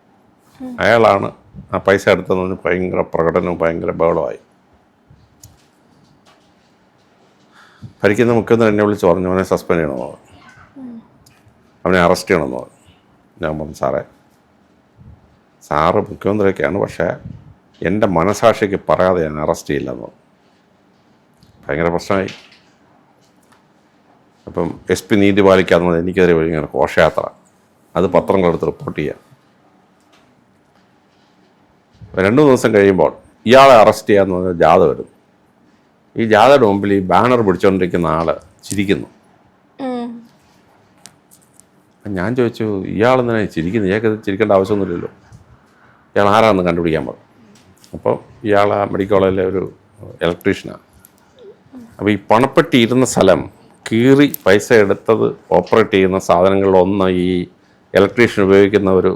അയാളാണ് ആ പൈസ എടുത്തതെന്ന് ഭയങ്കര പ്രകടനവും ഭയങ്കര ബഹളമായി ഭരിക്കുന്ന മുഖ്യമന്ത്രി എന്നെ വിളിച്ച് പറഞ്ഞു അവനെ സസ്പെൻഡ് ചെയ്യണമെന്ന് പറഞ്ഞു. അവനെ അറസ്റ്റ് ചെയ്യണമെന്ന് പറഞ്ഞു. ഞാൻ പറഞ്ഞു സാറേ സാറ് മുഖ്യമന്ത്രിയൊക്കെയാണ് പക്ഷേ എന്റെ മനസാക്ഷിക്ക് പറയാതെ ഞാൻ അറസ്റ്റ് ചെയ്യില്ലെന്ന് പറഞ്ഞു. ഭയങ്കര പ്രശ്നമായി. അപ്പം എസ് പി നീതി പാലിക്കാതെ മതി എനിക്കെതിരെ ഇങ്ങനെ ഘോഷയാത്ര. അത് പത്രങ്ങളെടുത്ത് റിപ്പോർട്ട് ചെയ്യാം. രണ്ടു ദിവസം കഴിയുമ്പോൾ ഇയാളെ അറസ്റ്റ് ചെയ്യാന്ന് പറഞ്ഞാൽ ജാഥ വരും ഈ ജാഥയുടെ മുമ്പിൽ ഈ ബാനർ പിടിച്ചുകൊണ്ടിരിക്കുന്ന ആൾ ചിരിക്കുന്നു. ഞാൻ ചോദിച്ചു ഇയാളെന്നെ ചിരിക്കുന്നു ഇയാൾക്ക് ചിരിക്കേണ്ട ആവശ്യമൊന്നുമില്ലല്ലോ. ഇയാൾ ആരാണെന്ന് കണ്ടുപിടിക്കാൻ പറഞ്ഞു. അപ്പോൾ ഇയാൾ ആ മെഡിക്കൽ കോളേജിലെ ഒരു ഇലക്ട്രീഷ്യനാണ്. അപ്പോൾ ഈ പണപ്പെട്ടി ഇരുന്ന സ്ഥലം കീറി പൈസ എടുത്തത് ഓപ്പറേറ്റ് ചെയ്യുന്ന സാധനങ്ങളിലൊന്ന് ഈ ഇലക്ട്രീഷ്യൻ ഉപയോഗിക്കുന്ന ഒരു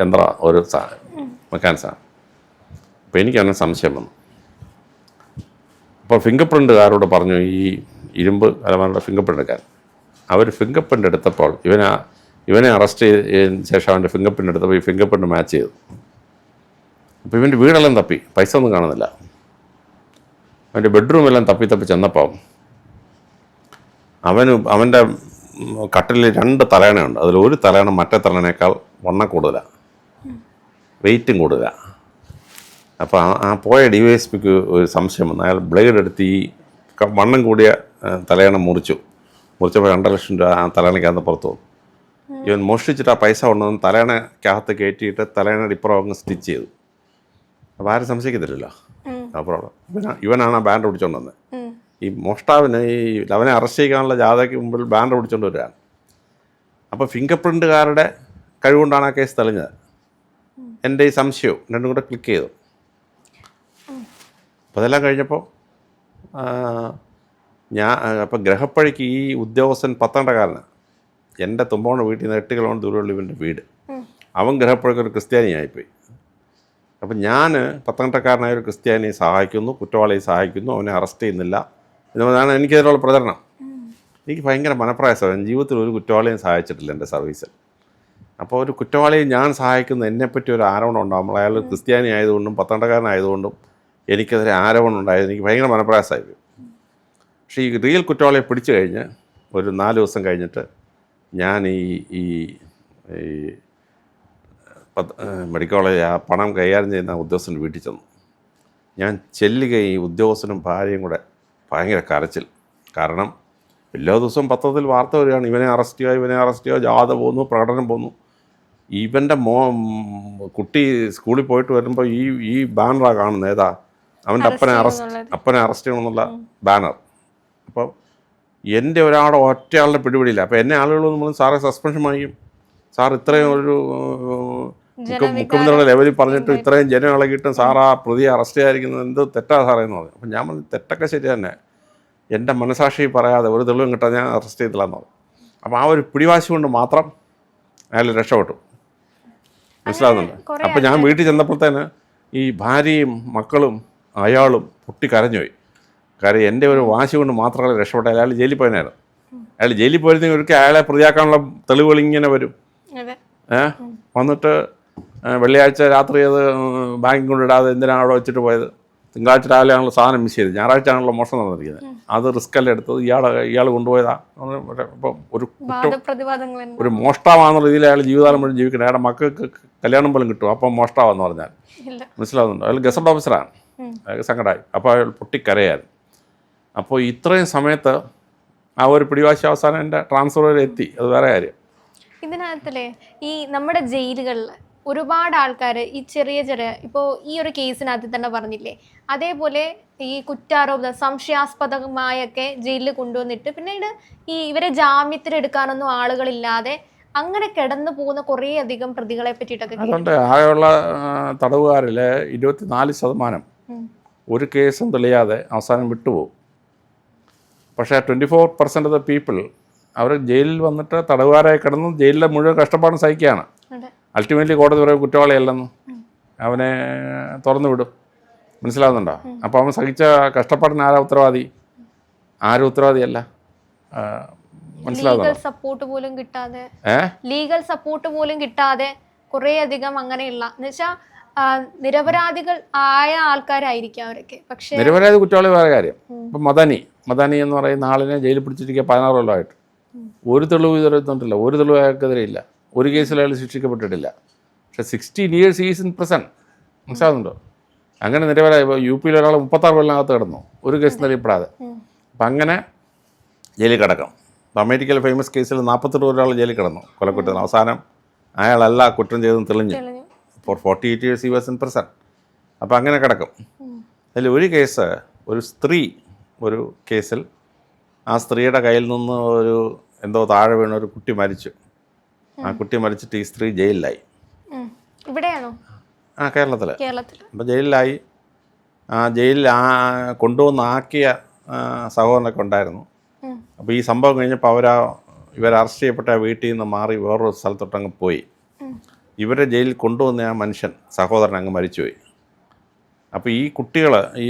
യന്ത്ര ഒരു മെക്കാനിസാണ് അപ്പോൾ എനിക്ക് അങ്ങനെ സംശയം വന്നു. അപ്പോൾ ഫിംഗർ പ്രിന്റുകാരോട് പറഞ്ഞു ഈ ഇരുമ്പ് അലമാരുടെ ഫിംഗർ പ്രിന്റ് എടുക്കാൻ അവർ ഫിംഗർ പ്രിന്റ് എടുത്തപ്പോൾ ഇവനെ ഇവനെ അറസ്റ്റ് ചെയ്തതിന് ശേഷം അവന്റെ ഫിംഗർ പ്രിന്റ് എടുത്തപ്പോൾ ഈ ഫിംഗർ പ്രിന്റ് മാച്ച് ചെയ്തു. അപ്പോൾ ഇവന്റെ വീടെല്ലാം തപ്പി. പൈസ ഒന്നും കാണുന്നില്ല. അവന്റെ ബെഡ്റൂമെല്ലാം തപ്പി തപ്പി ചെന്നപ്പോൾ അവന് അവന്റെ കട്ടിലിൽ രണ്ട് തലേണയുണ്ട് അതിൽ ഒരു തലയണ മറ്റേ തലേണേക്കാൾ വണ്ണം കൂടുതലാണ് വെയിറ്റും കൂടുതലാണ് അപ്പോൾ ആ ആ പോയ ഡി വൈ എസ് പിക്ക് ഒരു സംശയം വന്നു. അയാൾ ബ്ലേഡ് എടുത്ത് ഈ വണ്ണം കൂടിയ തലേണ തലയണ മുറിച്ചു. മുറിച്ചപ്പോൾ രണ്ടര ലക്ഷം രൂപ ആ തലയണയ്ക്കകത്ത് പുറത്തു വന്നു. ഇവൻ മോഷ്ടിച്ചിട്ട് ആ പൈസ കൊണ്ടുവന്ന് തലയണക്കകത്ത് കയറ്റിയിട്ട് തലയണയുടെ ഇപ്പുറം അങ്ങ് സ്റ്റിച്ച് ചെയ്തു. അപ്പോൾ ആരും സംശയിക്കത്തില്ലല്ലോ? ആ പ്രോബ്ലം ഇവനാണ് ആ ബാൻഡ് പിടിച്ചോണ്ട് വന്നത് ഉം. ഈ മോഷ്ടാവിന് ഈ അവനെ അറസ്റ്റ് ചെയ്യാനുള്ള ജാഥയ്ക്ക് മുമ്പിൽ ബാനർ പിടിച്ചുകൊണ്ട് വരികയാണ്. അപ്പോൾ ഫിംഗർ പ്രിന്റുകാരുടെ കഴിവുകൊണ്ടാണ് ആ കേസ് തെളിഞ്ഞത്. എന്റെ ഈ സംശയവും രണ്ടും കൂടെ ക്ലിക്ക് ചെയ്തു. അപ്പോൾ അതെല്ലാം കഴിഞ്ഞപ്പോൾ ഞാൻ അപ്പോൾ ഗ്രഹപ്പഴിക്ക് ഈ ഉദ്യോഗസ്ഥൻ പത്തനംതിട്ടക്കാരനാണ് എന്റെ തുമ്പോണ വീട്ടിൽ നിന്ന് എട്ട് കിലോമീറ്റർ ദൂരമുള്ള ഇവന്റെ വീട്. അവൻ ഗ്രഹപ്പഴിക്ക് ഒരു ക്രിസ്ത്യാനിയായിപ്പോയി. അപ്പം ഞാൻ പത്തനംതിട്ടക്കാരനായ ഒരു ക്രിസ്ത്യാനിയെ സഹായിക്കുന്നു കുറ്റവാളിയെ സഹായിക്കുന്നു അവനെ അറസ്റ്റ് ചെയ്യുന്നില്ല. എന്നതാണ് എനിക്കെതിരെയുള്ള പ്രചരണം. എനിക്ക് ഭയങ്കര മനപ്രയാസമാണ് ജീവിതത്തിൽ ഒരു കുറ്റവാളിയും സഹായിച്ചിട്ടില്ല എന്റെ സർവീസിൽ. അപ്പോൾ ഒരു കുറ്റവാളിയെ ഞാൻ സഹായിക്കുന്ന എന്നെപ്പറ്റി ഒരു ആരോപണം ഉണ്ടാകുമ്പോൾ അയാൾ ക്രിസ്ത്യാനി ആയതുകൊണ്ടും പത്തണ്ടക്കാരനായതുകൊണ്ടും എനിക്കെതിരെ ആരോപണം ഉണ്ടായത് എനിക്ക് ഭയങ്കര മനപ്രയാസമായി. പക്ഷേ ഈ റിയൽ കുറ്റവാളിയെ പിടിച്ചു കഴിഞ്ഞ് ഒരു നാല് ദിവസം കഴിഞ്ഞിട്ട് ഞാൻ ഈ ഈ ഈ മെഡിക്കൽ കോളേജ് ആ പണം കൈകാര്യം ചെയ്യുന്ന ഉദ്യോഗസ്ഥന്റെ വീട്ടിൽ ചെന്നു. ഞാൻ ചെല്ലുകയും ഈ ഉദ്യോഗസ്ഥനും ഭാര്യയും കൂടെ ഭയങ്കര കരച്ചിൽ. കാരണം എല്ലാ ദിവസവും പത്രത്തിൽ വാർത്ത വരികയാണ്. ഇവനെ അറസ്റ്റ് ചെയ്യുക ഇവനെ അറസ്റ്റ് ചെയ്യുക ജാഥ പോകുന്നു പ്രകടനം പോകുന്നു ഇവന്റെ മോ കുട്ടി സ്കൂളിൽ പോയിട്ട് വരുമ്പോൾ ഈ ഈ ബാനറാണ് കാണുന്നത് ഏതാ? അവന്റെ അപ്പനെ അറസ്റ്റ് അപ്പനെ അറസ്റ്റ് ചെയ്യണമെന്നുള്ള ബാനർ. അപ്പം എന്റെ ഒരാളെ ഒറ്റയാളുടെ പിടിപിടിയില്ല. അപ്പോൾ എന്നെ ആളുകളൊന്നും നമ്മൾ സാറെ സസ്പെൻഷൻ വാങ്ങിക്കും സാർ ഇത്രയും ഒരു മുഖ്യമന്ത്രിയുടെ ലെവലിൽ പറഞ്ഞിട്ട് ഇത്രയും ജനം ഇളകിയിട്ടും ആ പ്രതിയെ അറസ്റ്റ് ചെയ്യാതിരിക്കുന്നത് എന്ത് തെറ്റാ സാറേ എന്ന് പറഞ്ഞു. അപ്പം ഞാൻ പറഞ്ഞു തെറ്റൊക്കെ ശരി തന്നെ. എന്റെ മനസാക്ഷി പറയാതെ ഒരു തെളിവും കിട്ടാൻ ഞാൻ അറസ്റ്റ് ചെയ്തില്ല എന്ന് പറഞ്ഞു. അപ്പോൾ ആ ഒരു പിടിവാശി കൊണ്ട് മാത്രം അയാൾ രക്ഷപ്പെട്ടു. മനസ്സിലാകുന്നുണ്ട് അപ്പം ഞാൻ വീട്ടിൽ ചെന്നപ്പോഴത്തേന് ഈ ഭാര്യയും മക്കളും അയാളും പൊട്ടി കരഞ്ഞുപോയി. കാര്യം എന്റെ ഒരു വാശി കൊണ്ട് മാത്രമേ രക്ഷപ്പെട്ട അയാൾ ജയിലിൽ പോയനായിരുന്നു അയാൾ ജയിലിൽ പോയിരുന്നെങ്കിൽ ഒരിക്കൽ അയാളെ പ്രതിയാക്കാനുള്ള തെളിവുകൾ ഇങ്ങനെ വരും. ഏഹ്? വന്നിട്ട് വെള്ളിയാഴ്ച രാത്രി അത് ബാങ്കിൽ കൊണ്ടിടാതെ എന്തിനാണ് അവിടെ വെച്ചിട്ട് പോയത്? തിങ്കളാഴ്ച രാവിലെ ആണല്ലോ സാധനം മിസ് ചെയ്ത് ഞായറാഴ്ച ആണല്ലോ മോഷണം നടന്നിരിക്കുന്നത്. അത് റിസ്ക് അല്ല എടുത്തത്? ഇയാൾ ഇയാൾ കൊണ്ടുപോയതാ? ഒരു. ഒരു മോഷ്ടാവാന്ന രീതിയിൽ അയാൾ ജീവിതകാലം മുഴുവൻ ജീവിക്കണം. അയാളുടെ മക്കൾക്ക് കല്യാണം പോലും കിട്ടും അപ്പം മോഷ്ടാവെന്ന് പറഞ്ഞാൽ. മനസ്സിലാവുന്നുണ്ടോ? അയാൾ ഗസറ്റ് ഓഫീസറാണ്. അയാൾക്ക് സങ്കടമായി അപ്പോൾ അയാൾ പൊട്ടിക്കരയായിരുന്നു. അപ്പോൾ ഇത്രയും സമയത്ത് ആ ഒരു പിടിവാശി അവസാനം എന്റെ ട്രാൻസ്ഫർ വരെ എത്തി. അത് വേറെ കാര്യം. ഇതിനകത്തില്ലേ ഈ നമ്മുടെ ജയിലുകളിൽ ഒരുപാട് ആൾക്കാർ ഈ ചെറിയ ചെറിയ ഇപ്പോൾ ഈ ഒരു കേസിനകത്ത് തന്നെ പറഞ്ഞില്ലേ? അതേപോലെ ഈ കുറ്റാരോപിത സംശയാസ്പദമായൊക്കെ ജയിലിൽ കൊണ്ടുവന്നിട്ട് പിന്നീട് ഈ ഇവരെ ജാമ്യത്തിലെടുക്കാനൊന്നും ആളുകളില്ലാതെ അങ്ങനെ കിടന്നു പോകുന്ന കുറേ അധികം പ്രതികളെ പറ്റിയിട്ടൊക്കെ. അതുകൊണ്ട് ആകെയുള്ള തടവുകാരിൽ ഇരുപത്തിനാല് ശതമാനം ഒരു കേസും തെളിയാതെ അവസാനം വിട്ടുപോകും. പക്ഷേ twenty four percent of the people അവർ ജയിലിൽ വന്നിട്ട് തടവുകാരായി കിടന്ന് ജയിലിലെ മുഴുവൻ കഷ്ടപ്പാടും സഹിക്കുകയാണ്. അൾട്ടിമേറ്റ്ലി കോടതി പറയും കുറ്റവാളിയല്ലെന്ന്. അവനെ തുറന്നു വിടും. മനസ്സിലാവുന്നുണ്ടോ? അപ്പോൾ അവൻ സഹിച്ച കഷ്ടപ്പാടിന് ആരാ ഉത്തരവാദി? ആരും ഉത്തരവാദിയല്ല. മനസ്സിലാവുന്നുണ്ടോ? ലീഗൽ സപ്പോർട്ട് പോലും കിട്ടാതെ ലീഗൽ സപ്പോർട്ട് പോലും കിട്ടാതെ കുറേ അധികം അങ്ങനെയുള്ള എന്നുവെച്ചാൽ നിരപരാധികൾ ആയ ആൾക്കാരായിരിക്കും അവരൊക്കെ. പക്ഷെ നിരപരാധി കുറ്റവാളി വേറെ കാര്യം. ഇപ്പം മദാനി. മദാനി എന്ന് പറയുന്ന ആളിനെ ജയിലിൽ പിടിച്ചിരിക്കുക പതിനാറ് കൊല്ലമായിട്ട്. ഒരു തെളിവ് ഇതുവരെ ഒരു തെളിവ് അയാൾക്കെതിരെ ഇല്ല. ഒരു കേസിൽ അയാൾ ശിക്ഷിക്കപ്പെട്ടിട്ടില്ല. പക്ഷെ sixteen years is in present മനസ്സിലാകുന്നുണ്ടോ അങ്ങനെ നിരവധി യു പിയിൽ ഒരാൾ മുപ്പത്താറ് കൊല്ലത്തിനകത്ത് കിടന്നു. ഒരു കേസ് തെളിയപ്പെടാതെ അപ്പം അങ്ങനെ ജയിലിൽ കിടക്കണം. ഇപ്പം അമേരിക്കയിലെ ഫേമസ് കേസിൽ നാൽപ്പത്തെട്ട് ഒരാൾ ജയിലിൽ കിടന്നു. കൊലക്കുറ്റം അവസാനം അയാളല്ല കുറ്റം ചെയ്തെന്ന് തെളിഞ്ഞു. തെളിഞ്ഞു. Four forty eight years he was in prison അപ്പോൾ അങ്ങനെ കിടക്കും. അതിൽ ഒരു കേസ് ഒരു സ്ത്രീ ഒരു കേസിൽ ആ സ്ത്രീയുടെ കയ്യിൽ നിന്ന് ഒരു എന്തോ താഴെ വീണ ഒരു കുട്ടി മരിച്ചു. ആ കുട്ടി മരിച്ചിട്ട് ഈ സ്ത്രീ ജയിലിലായി. ഇവിടെയാണോ? ആ കേരളത്തിൽ കേരളത്തിൽ അപ്പോൾ ജയിലിലായി. ആ ജയിലിൽ ആ കൊണ്ടുവന്ന് ആക്കിയ സഹോദരനൊക്കെ ഉണ്ടായിരുന്നു. അപ്പൊ അപ്പോൾ ഈ സംഭവം കഴിഞ്ഞപ്പോൾ അവരാ ഇവർ അറസ്റ്റ് ചെയ്യപ്പെട്ട വീട്ടിൽ നിന്ന് മാറി വേറൊരു സ്ഥലത്തോട്ടങ്ങ് പോയി. ഇവരെ ജയിലിൽ കൊണ്ടുവന്ന ആ മനുഷ്യൻ സഹോദരൻ അങ്ങ് മരിച്ചുപോയി. അപ്പോൾ ഈ കുട്ടികൾ ഈ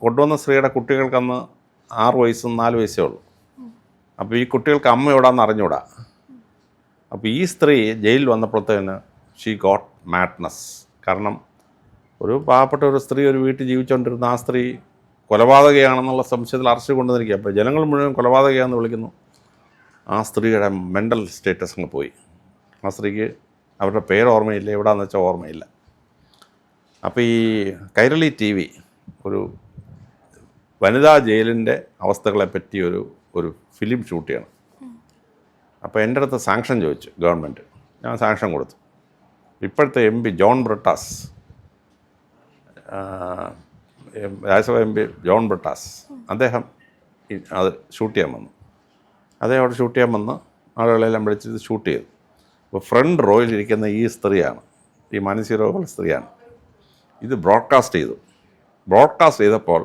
കൊണ്ടുവന്ന സ്ത്രീയുടെ കുട്ടികൾക്കന്ന് ആറ് വയസ്സും നാല് വയസ്സേ ഉള്ളൂ. അപ്പോൾ ഈ കുട്ടികൾക്ക് അമ്മ എവിടാന്ന് അറിഞ്ഞൂടാ? അപ്പോൾ ഈ സ്ത്രീ ജയിലിൽ വന്നപ്പോഴത്തേന് ഷീ ഗോട്ട് മാഡ്നസ് കാരണം ഒരു പാവപ്പെട്ട ഒരു സ്ത്രീ ഒരു വീട്ടിൽ ജീവിച്ചുകൊണ്ടിരുന്ന ആ സ്ത്രീ കൊലപാതകയാണെന്നുള്ള സംശയത്തിൽ അറസ്റ്റ് കൊണ്ടുവന്നിരിക്കുക അപ്പോൾ ജനങ്ങൾ മുഴുവൻ കൊലപാതകയാണെന്ന് വിളിക്കുന്നു. ആ സ്ത്രീയുടെ മെന്റൽ സ്റ്റേറ്റസ് അങ്ങ് പോയി. ആ സ്ത്രീക്ക് അവരുടെ പേര് ഓർമ്മയില്ല എവിടാന്ന് വെച്ചാൽ ഓർമ്മയില്ല. അപ്പോൾ ഈ കൈരളി ടി വി ഒരു വനിതാ ജയിലിന്റെ അവസ്ഥകളെ പറ്റിയൊരു ഒരു ഒരു ഫിലിം ഷൂട്ട് ചെയ്യണം. അപ്പോൾ എന്റെ അടുത്ത് സാങ്ഷൻ ചോദിച്ചു ഗവൺമെന്റ് ഞാൻ സാങ്ഷൻ കൊടുത്തു. ഇപ്പോഴത്തെ M P John Brittas Rajya Sabha M P John Brittas അദ്ദേഹം അത് ഷൂട്ട് ചെയ്യാൻ വന്നു. അദ്ദേഹം അവിടെ ഷൂട്ട് ചെയ്യാൻ വന്ന് ആളുകളെല്ലാം വിളിച്ചിട്ട് ഷൂട്ട് ചെയ്തു. അപ്പോൾ ഫ്രണ്ട് റോയിൽ ഇരിക്കുന്ന ഈ സ്ത്രീയാണ് ഈ മാനസിക രോഗമുള്ള സ്ത്രീയാണ്. ഇത് ബ്രോഡ്കാസ്റ്റ് ചെയ്തു. ബ്രോഡ്കാസ്റ്റ് ചെയ്തപ്പോൾ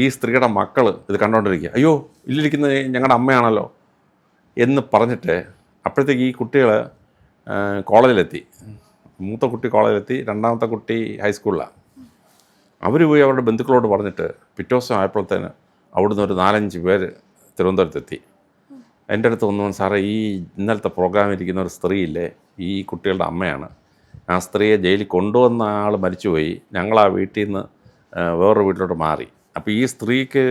ഈ സ്ത്രീയുടെ മക്കൾ ഇത് കണ്ടുകൊണ്ടിരിക്കുക അയ്യോ ഇല്ലിരിക്കുന്നത് ഞങ്ങളുടെ അമ്മയാണല്ലോ. എന്ന് പറഞ്ഞിട്ട് അപ്പോഴത്തേക്ക് ഈ കുട്ടികൾ കോളേജിലെത്തി. മൂത്ത കുട്ടി കോളേജിലെത്തി രണ്ടാമത്തെ കുട്ടി ഹൈസ്കൂളിലാണ് അവർ പോയി അവരുടെ ബന്ധുക്കളോട് പറഞ്ഞിട്ട് പിറ്റേ ദിവസം ആയപ്പോഴത്തേന് അവിടുന്ന് ഒരു നാലഞ്ച് പേര് തിരുവനന്തപുരത്തെത്തി. എന്റെ അടുത്ത് വന്നു സാറേ ഈ ഇന്നലത്തെ പ്രോഗ്രാം ഇരിക്കുന്ന ഒരു സ്ത്രീയില്ലേ ഈ കുട്ടികളുടെ അമ്മയാണ്. ആ സ്ത്രീയെ ജയിലിൽ കൊണ്ടുവന്ന ആൾ മരിച്ചുപോയി. ഞങ്ങൾ ആ വീട്ടിൽ നിന്ന് വേറൊരു വീട്ടിലോട്ട് മാറി. അപ്പോൾ ഈ സ്ത്രീക്ക്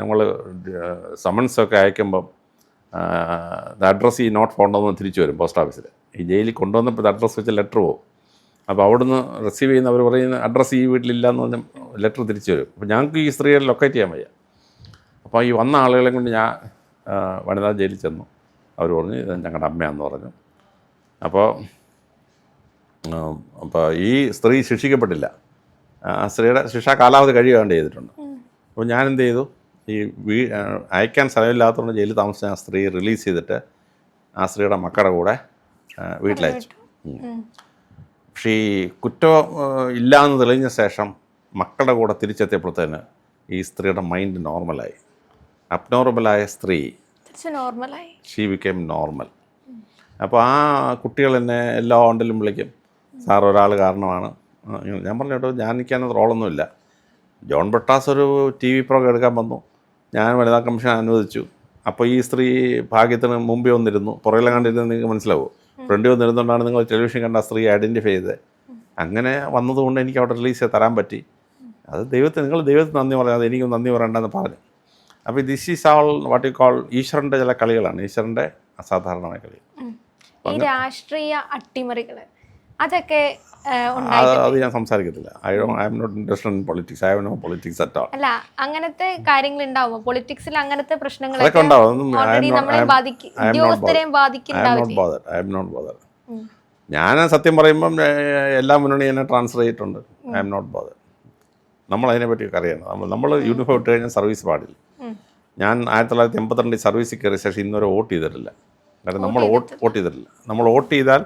നമ്മൾ സമൻസൊക്കെ അയക്കുമ്പം അഡ്രസ്സ് ഈ നോട്ട് ഫോണ്ടെന്ന് തിരിച്ചു വരും പോസ്റ്റ് ഓഫീസിൽ ഈ ജയിലിൽ കൊണ്ടുവന്നപ്പോൾ അഡ്രസ്സ് വെച്ച ലെറ്റർ പോകും അപ്പോൾ അവിടുന്ന് റിസീവ് ചെയ്യുന്ന അവർ പറയുന്ന അഡ്രസ്സ് ഈ വീട്ടിലില്ല എന്ന് പറഞ്ഞ ലെറ്റർ തിരിച്ചു വരും. അപ്പോൾ ഞങ്ങൾക്ക് ഈ സ്ത്രീയെ ലൊക്കേറ്റ് ചെയ്യാൻ വയ്യ. അപ്പോൾ ഈ വന്ന ആളുകളെ കൊണ്ട് ഞാൻ വനിതാ ജയിലിൽ ചെന്നു. അവർ പറഞ്ഞു ഇത് ഞങ്ങളുടെ അമ്മയാണെന്ന് പറഞ്ഞു. അപ്പോൾ അപ്പോൾ ഈ സ്ത്രീ ശിക്ഷിക്കപ്പെട്ടില്ല. ആ സ്ത്രീയുടെ ശിക്ഷാ കാലാവധി കഴിയുകയാണ്ട് ചെയ്തിട്ടുണ്ട്. അപ്പോൾ ഞാൻ എന്ത് ചെയ്തു? ഈ വീ അയക്കാൻ സ്ഥലമില്ലാത്തതുകൊണ്ട് ജയിലിൽ താമസിച്ച ആ സ്ത്രീ റിലീസ് ചെയ്തിട്ട് ആ സ്ത്രീയുടെ മക്കളുടെ കൂടെ വീട്ടിലയച്ചു. പക്ഷേ ഈ കുറ്റം ഇല്ലാന്ന് തെളിഞ്ഞ ശേഷം മക്കളുടെ കൂടെ തിരിച്ചെത്തിയപ്പോഴത്തേന് ഈ സ്ത്രീയുടെ മൈൻഡ് നോർമലായി അബ്നോർമലായ സ്ത്രീ ഷീ വിക്കേം നോർമൽ അപ്പോൾ ആ കുട്ടികൾ എന്നെ എല്ലാ ഓണ്ടിലും വിളിക്കും. സാർ ഒരാൾ കാരണമാണ്. ഞാൻ പറഞ്ഞു കേട്ടോ ഞാൻ എനിക്കതിനകത്ത് റോളൊന്നുമില്ല ജോൺ ബട്ടാസ് ഒരു ടി വി പ്രോഗ്രാം എടുക്കാൻ വന്നു. ഞാൻ വനിതാ കമ്മീഷൻ അനുവദിച്ചു. അപ്പോൾ ഈ സ്ത്രീ ഭാഗ്യത്തിന് മുമ്പേ വന്നിരുന്നു. പുറകിലെ കണ്ടിരുന്നത് നിങ്ങൾക്ക് മനസ്സിലാവും? ഫ്രണ്ട് വന്നിരുന്നുകൊണ്ടാണ് നിങ്ങൾ ടെലിവിഷൻ കണ്ട സ്ത്രീ ഐഡന്റിഫൈ ചെയ്തത്. അങ്ങനെ വന്നതുകൊണ്ട് എനിക്ക് അവിടെ റിലീസ് ചെയ്ത് തരാൻ പറ്റി. അത് ദൈവത്തെ നിങ്ങൾ ദൈവത്തിന് നന്ദി പറയാതെ എനിക്കും നന്ദി പറയണ്ടെന്ന് പറഞ്ഞു. അപ്പോൾ this is all what you call ഈശ്വരന്റെ ചില കളികളാണ്. ഈശ്വരന്റെ അസാധാരണമായ കളികൾ. രാഷ്ട്രീയ അട്ടിമറികൾ അതൊക്കെ ആ, അത് ഞാൻ സംസാരിക്കത്തില്ല. I I'm not interested in politics I have no politics at all അല്ല അങ്ങനത്തെ കാര്യങ്ങൾ ഉണ്ടാവുമോ? പൊളിറ്റിക്സിൽ അങ്ങനത്തെ പ്രശ്നങ്ങൾ ഉണ്ടാവും. ഉദ്യോഗസ്ഥരെയും ബാധിക്കുന്നുണ്ടാവില്ലേ? ഞാൻ സത്യം പറയുമ്പം എല്ലാ മുന്നണി എന്നെ ട്രാൻസ്ഫർ ചെയ്തിട്ടുണ്ട്. ഐ എം നോട്ട് ബോദർ നമ്മൾ അതിനെ പറ്റി അറിയണം. നമ്മൾ നമ്മൾ യൂണിഫോം ഇട്ട് കഴിഞ്ഞാൽ സർവീസ് പാടില്ല. ഞാൻ ആയിരത്തി തൊള്ളായിരത്തി എൺപത്തിരണ്ടിൽ സർവീസിൽ കയറിയ ശേഷം ഇന്നൊരു വോട്ട് ചെയ്തിട്ടില്ല. കാരണം നമ്മൾ വോട്ട് വോട്ട് ചെയ്തിട്ടില്ല. നമ്മൾ വോട്ട് ചെയ്താൽ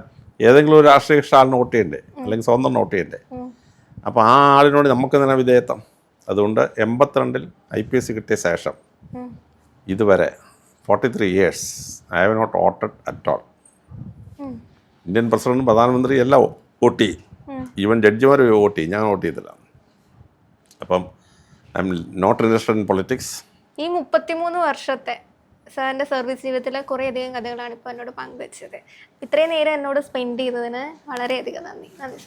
ഏതെങ്കിലും ഒരു രാഷ്ട്രീയ ആളിന് വോട്ട് ചെയ്യണ്ടേ? അല്ലെങ്കിൽ സ്വന്തം വോട്ട് ചെയ്യണ്ടേ? അപ്പോൾ ആ ആളിനോട് നമുക്ക് തന്നെ വിധേയത്വം? അതുകൊണ്ട് എൺപത്തിരണ്ടിൽ ഐ പി എസ് കിട്ടിയ ശേഷം ഇതുവരെ forty three years I have not voted at all Indian പ്രസിഡന്റും പ്രധാനമന്ത്രി എല്ലാം വോട്ട് ചെയ്യും. ഈവൻ ജഡ്ജിമാർ വോട്ട് ചെയ്യും. ഞാൻ വോട്ട് ചെയ്തില്ല. അപ്പം I'm not interested in politics ഈ മുപ്പത്തിമൂന്ന് വർഷത്തെ സാറിന്റെ സർവീസ് ജീവിതത്തിലെ കുറേയധികം കഥകളാണ് ഇപ്പോൾ എന്നോട് പങ്കുവച്ചത്. ഇത്രയും നേരം എന്നോട് സ്പെൻഡ് ചെയ്തതിന് വളരെയധികം നന്ദി. നന്ദി.